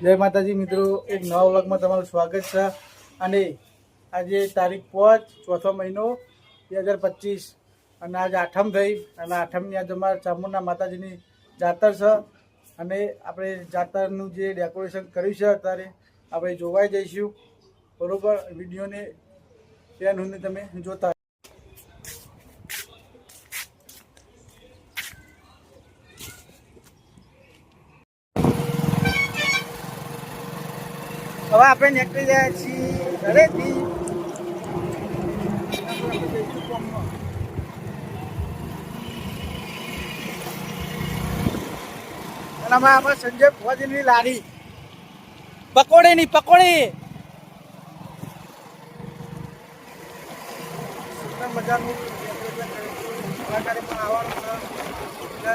જય માતાજી મિત્રો, એક નવા વ્લોગમાં તમારું સ્વાગત છે. અને આજે તારીખ પાંચ, ચોથો મહિનો બે હજાર પચીસ. અને આજે આઠમ થઈ અને આઠમની આજે અમારા ચામુંડા માતાજીની જાતર છે. અને આપણે જાતરનું જે ડેકોરેશન કર્યું છે અત્યારે, આપણે જોવાઈ જઈશું. બરાબર? વિડીયોને ત્યાં સુધી તમે જોતા હવે આપણે નીકળી જાય છીએ ઘરેથી. અને આમાં સંજય ભુવાજીની લારી. પકોડી. ની પકોડી મજાનું આવવાનું છે.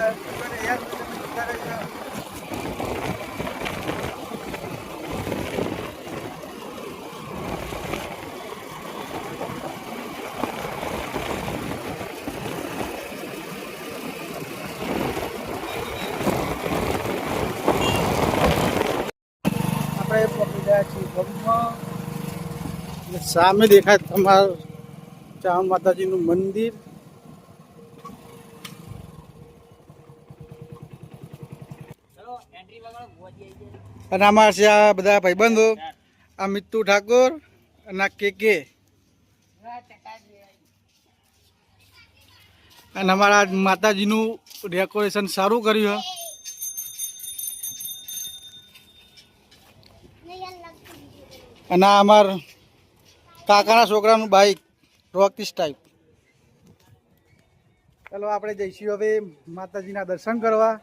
પહોંચી ગયા છીએ ગામમાં સામે દેખાય તમારું ચામ માતાજીનું મંદિર. અને આમાં છે આ બધા ભાઈબંધો. આ મિત્તુ ઠાકોર અને આ કે અને અમારા માતાજીનું ડેકોરેશન સારું કર્યું. અને આ અમાર કાકાના છોકરાનું બાઈક રોકીસ ટાઈપ ચાલો આપણે જઈશું હવે માતાજીના દર્શન કરવા.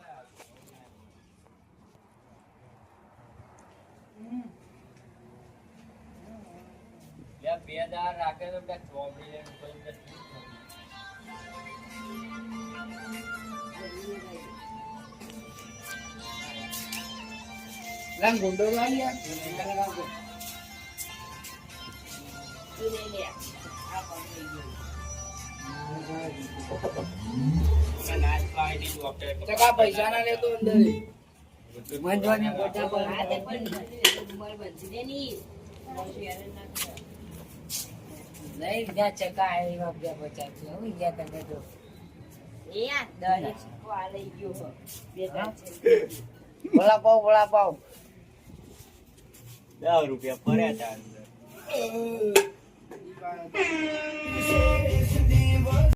બે દાર રાખે તો કાંઈક ચોપડી લઈને કોઈ ને રંગ ગુંડો નાચ પાડી દીધું આપણે. ટકા પૈસા ના લેતો અંદર નહીં જ્યાં ચકા આવ્યા બે પચાસ છે હું ગયા તમે તો વડાપાવ વડાપાવ દસ રૂપિયા ફર્યા હતા અંદર. 嗯